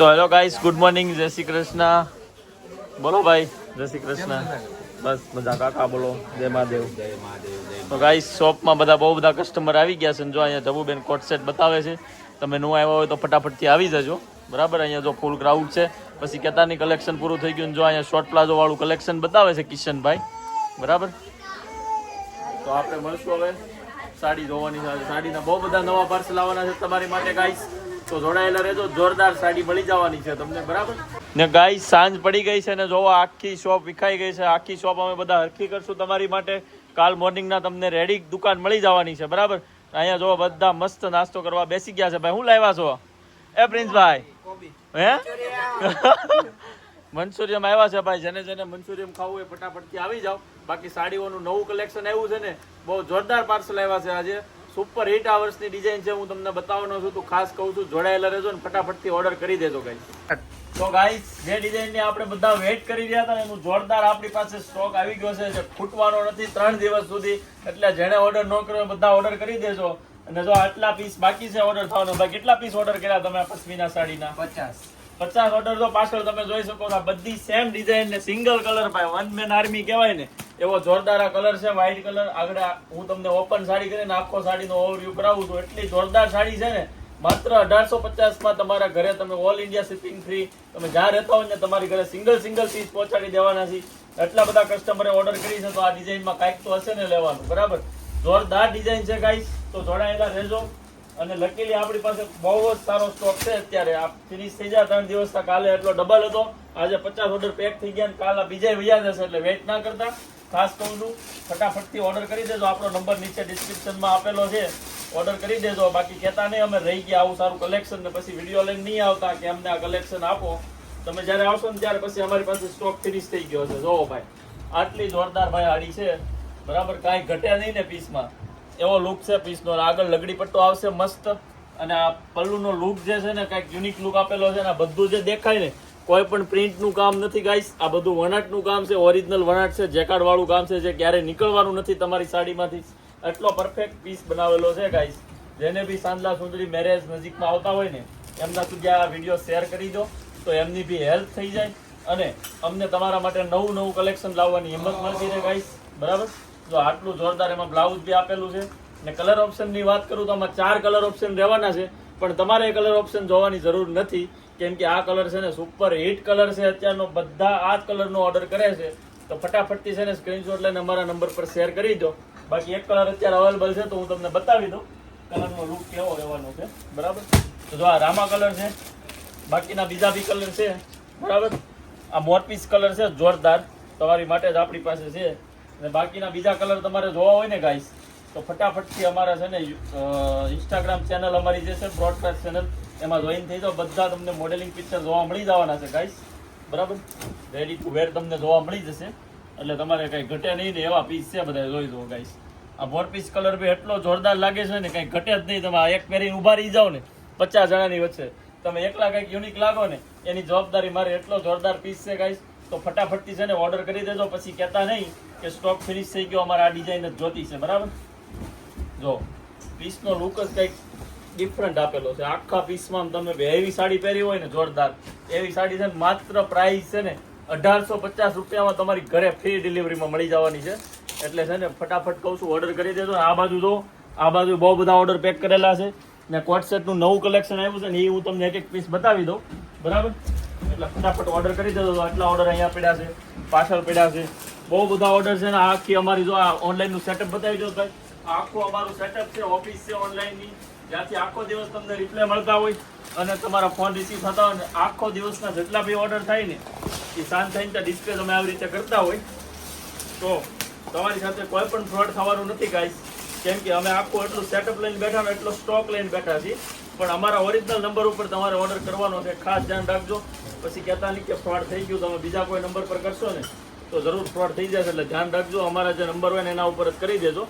તો hello guys good morning જય શ્રી કૃષ્ણ. બોલો ભાઈ, જય શ્રી કૃષ્ણ. બસ બધા કાકા બોલો, જય મહાદેવ. તો ગાઈસ શોપમાં બધા બહુ બધા કસ્ટમર આવી ગયા છે જો અહીંયા જબુબેન કોટ સેટ બતાવે છે. તમે નું આવ્યા હોય તો ફટાફટથી આવી જજો. બરાબર, અહીંયા જો ફૂલ ક્રાઉડ છે. પછી કેતાની કલેક્શન પૂરું થઈ ગયું જો અહીંયા શોર્ટ પ્લાઝો વાળું કલેક્શન બતાવે છે કિશનભાઈ. બરાબર? તો આપણે મળશું હવે. સાડી જોવાની સાડીના બહુ બધા નવા પાર્સલ આવવાના છે તમારી માટે ગાઈસ તો જોડાયેલા રહેજો, જોરદાર સાડી મળી જવાની છે તમને, બરાબર? ને ગાય સાંજ પડી ગઈ છે ને જોવો, આખી શોપ વિખાઈ ગઈ છે. આખી શોપ અમે બધા હરખી કરશું તમારી માટે. કાલ મોર્નિંગના તમને રેડી દુકાન મળી જવાની છે, બરાબર? અહીંયા જોવો, બધા મસ્ત નાસ્તો કરવા બેસી ગયા છે. ભાઈ, હું લાવ્યા છો? એ પ્રિન્સભાઈ હે? મનસુરિયમ આવ્યા છે ભાઈ, જેને જેને મનસુરિયમ ખાવું એ ફટાફટથી આવી જાઓ. બાકી સાડીઓનું નવું કલેક્શન આવ્યું છે ને, બહુ જોરદાર પાર્સલ આવ્યા છે આજે. સુપર હિટ આવર્સની ડિઝાઇન છે હું તમને બતાવવાનો છું. તો ખાસ કહું છું જોડાયેલા રહેજો ને ફટાફટથી ઓર્ડર કરી દેજો ગાઈસ તો ગાઈસ જે ડિઝાઇનની આપણે બધા વેઇટ કરી રહ્યા હતા એનું જોરદાર આપણી પાસે સ્ટોક આવી ગયો છે. જે ખૂટવાનો નથી ત્રણ દિવસ સુધી. એટલે જેણે ઓર્ડર ન કર્યો બધા ઓર્ડર કરી દેજો. અને જો આટલા પીસ બાકી છે ઓર્ડર થવાનો ભાઈ કેટલા પીસ ઓર્ડર કર્યા તમે પશ્મિના સાડીના? પચાસ. પચાસ ઓર્ડર તો પાછળ તમે જોઈ શકો છો બધી સેમ ડિઝાઇન ને સિંગલ કલર ભાઈ વન મેન આર્મી કહેવાય ને એવો જોરદાર આ કલર છે વ્હાઇટ કલર. આગળ હું તમને ઓપન સાડી કરીને આખો સાડીનો ઓવરવ્યૂ કરાવું છું. એટલી જોરદાર સાડી છે ને, માત્ર અઢારસો પચાસમાં તમારા ઘરે તમે ઓલ ઇન્ડિયા શિપિંગ ફ્રી તમે જ્યાં રહેતા હોય ને તમારી ઘરે સિંગલ સિંગલ પીસ પહોંચાડી દેવાના છે. એટલા બધા કસ્ટમરે ઓર્ડર કરી છે, તો આ ડિઝાઇનમાં કાંઈક તો હશે ને લેવાનું, બરાબર? જોરદાર ડિઝાઇન છે ગાઈસ તો જોડાયેલા રહેજો. અને લકીલી આપણી પાસે બહુ જ સારો સ્ટોક છે. અત્યારે આ ફિનિશ થઈ જાય, ત્રણ દિવસ કાલે એટલો ડબલ હતો. આજે પચાસ ઓર્ડર પેક થઈ ગયા કાલે બીજા વૈયા જશે, એટલે વેઇટ ના કરતા. ખાસ કહું છું, ફટાફટથી ઓર્ડર કરી દેજો. આપણો નંબર નીચે ડિસ્ક્રિપ્શનમાં આપેલો છે. ઓર્ડર કરી દેજો. બાકી કહેતા નહીં, અમે રહી ગયા આવું સારું કલેક્શન ને પછી વીડિયો લઈને નહીં આવતા કે અમને આ કલેક્શન આપો. તમે જ્યારે આવશો ને ત્યારે પછી અમારી પાસે સ્ટોક ફિનિશ થઈ ગયો છે જોવો ભાઈ, આટલી જોરદાર ભાઈ હાડી છે. બરાબર, કાંઈ ઘટ્યા નહીં ને પીસમાં. એવો લુક છે પીસનો. આગળ લગડી પટ્ટો આવશે મસ્ત. અને આ પલ્લુનો લુક જે છે ને, કાંઈક યુનિક લુક આપેલો છે ને બધું જે દેખાય ને કોઈ પણ પ્રિન્ટનું કામ નથી ગાઈસ. આ બધું વણાટનું કામ છે, ઓરિજિનલ વણાટ છે જેકાર્ડવાળું કામ છે, જે ક્યારેય નીકળવાનું નથી તમારી સાડીમાંથી. એટલો પરફેક્ટ પીસ બનાવેલો છે ગાઈસ. જેને બી સાંજલા સુંદરી મેરેજ નજીકમાં આવતા હોય ને, એમના સુધી આ વીડિયો શેર કરી દો, તો એમની બી હેલ્પ થઈ જાય. અને અમને તમારા માટે નવું નવું કલેક્શન લાવવાની હિંમત મળતી રહે ગાઈસ. બરાબર? જો આટલું જોરદાર એમાં બ્લાઉઝ બી આપેલું છે. ને કલર ઓપ્શનની વાત કરું તો આમાં ચાર કલર ઓપ્શન રહેવાના છે, પણ તમારે કલર ઓપ્શન જોવાની જરૂર નથી. કેમ કે આ કલર છે ને સુપર હિટ કલર છે અત્યારનો. બધા આ જ કલરનો ઓર્ડર કરે છે. તો ફટાફટથી છે ને સ્ક્રીનશોટ લઈને અમારા નંબર પર શેર કરી દો. બાકી એક કલર અત્યારે અવેલેબલ છે તો હું તમને બતાવી દઉં. કલરનો લુક કેવો રહેવાનો છે. બરાબર? તો જો આ રામા કલર છે. બાકીના બીજા બી કલર છે. બરાબર? આ મોરપીસ કલર છે, જોરદાર. તમારી માટે જ આપણી પાસે છે. અને બાકીના બીજા કલર તમારે જોવા હોય ને ગાઈસ તો ફટાફટથી અમારા છે ને ઇન્સ્ટાગ્રામ ચેનલ અમારી જે છે બ્રોડકાસ્ટ ચેનલ એમાં જોઈન થઈ જાઓ, બધા તમને મોડેલિંગ પિક્ચર જોવા મળી જવાના છે ગાઈસ બરાબર? રેડી ટુ વેર તમને જોવા મળી જશે. એટલે તમારે કંઈ ઘટે નહીં ને એવા પીસ છે બધા, જોઈ જુઓ ગાઈસ આ ફોર પીસ કલર બી એટલો જોરદાર લાગે છે ને, કંઈ ઘટે જ નહીં. તમે એક પહેરીને ઊભા રહી જાઓ ને, પચાસ જણાની વચ્ચે. તમે એકલા કંઈક યુનિક લાગો ને, એની જવાબદારી મારે એટલો જોરદાર પીસ છે ગાઈસ તો ફટાફટથી છે ને ઓર્ડર કરી દેજો. પછી કહેતા નહીં કે સ્ટોક ફિનિશ થઈ ગયો, અમારે આ ડિઝાઇન જ જોતી છે, બરાબર? જો પીસનો લુક જ કંઈક ડિફરન્ટ આપેલો છે. આખા પીસમાં તમે હેવી સાડી પહેરી હોય ને જોરદાર, એવી સાડી છે માત્ર પ્રાઇસ છે ને અઢારસો પચાસ રૂપિયામાં તમારી ઘરે ફ્રી ડિલિવરીમાં મળી જવાની છે. એટલે છે ને ફટાફટ કહું છું ઓર્ડર કરી દેજો. આ બાજુ જો, આ બાજુ બહુ બધા ઓર્ડર પેક કરેલા છે. ને કોટસેટનું નવું કલેક્શન આવ્યું છે ને એ હું તમને એક એક પીસ બતાવી દઉં. બરાબર? એટલે ફટાફટ ઓર્ડર કરી દેજો. આટલા ઓર્ડર અહીંયા પડ્યા છે, પાછળ પડ્યા છે. બહુ બધા ઓર્ડર છે ને આખી અમારી જો આ ઓનલાઈનનું સેટઅપ બતાવી દો ભાઈ. આખું અમારું સેટઅપ છે ઓફિસ છે ઓનલાઈનની જ્યાંથી આખો દિવસ તમને રિપ્લે મળતા હોય અને તમારા ફોન રિસીવ થતા હોય અને આખો દિવસના જેટલા બી ઓર્ડર થાય ને, એ શાંત થઈને ત્યાં ડિસ્પ્લે તમે આવી રીતે કરતા હોય, તો તમારી સાથે કોઈ પણ ફ્રોડ થવાનું નથી ગાઈસ કેમ કે અમે આખું એટલું સેટઅપ લઈને બેઠા એટલો સ્ટોક લઈને બેઠા છીએ. પણ અમારા ઓરિજિનલ નંબર ઉપર તમારે ઓર્ડર કરવાનો છે, ખાસ ધ્યાન રાખજો. પછી કહેતા નહીં કે ફ્રોડ થઈ ગયું, તમે બીજા કોઈ નંબર પર કરશો ને, તો જરૂર ફ્રોડ થઈ જશે, એટલે ધ્યાન રાખજો. અમારા જે નંબર હોય ને, એના ઉપર જ કરી દેજો.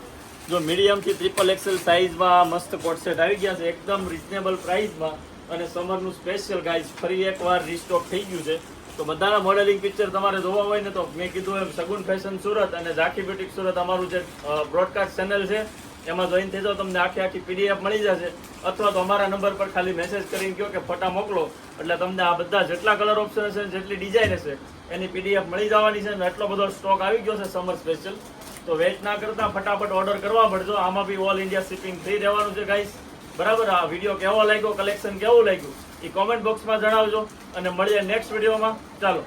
જો મીડિયમથી ટ્રિપલ એક્સેલ સાઇઝમાં મસ્ત કોટ સેટ આવી ગયા છે, એકદમ રિઝનેબલ પ્રાઇસમાં અને સમરનું સ્પેશિયલ ગાઈઝ ફરી એકવાર રીસ્ટોક થઈ ગયું છે. તો બધાના મોડેલિંગ પિક્ચર તમારે જોવા હોય ને તો મેં કીધું એમ સગુન ફેશન સુરત અને ઝાંખી બ્યુટિક સુરત અમારું જે બ્રોડકાસ્ટ ચેનલ છે, એમાં જોઈન થઈ જાઓ, તમને આખી આખી પીડીએફ મળી જશે. અથવા તો અમારા નંબર પર ખાલી મેસેજ કરીને કહો કે ફોટા મોકલો. એટલે તમને આ બધા જેટલા કલર ઓપ્શન હશે, જેટલી ડિઝાઇન હશે, એની પીડીએફ મળી જવાની છે. અને એટલો બધો સ્ટોક આવી ગયો છે સમર સ્પેશિયલ તો વેઇટ ના કરતા ફટાફટ ઓર્ડર કરવા પડજો આમાં બી ઓલ ઇન્ડિયા શિપિંગ ફ્રી રહેવાનું છે ગાઈસ બરાબર? આ વીડિયો કેવો લાગ્યો? કલેક્શન કેવું લાગ્યું? એ કોમેન્ટ બોક્સમાં જણાવજો અને મળીએ નેક્સ્ટ વિડીયોમાં ચાલો.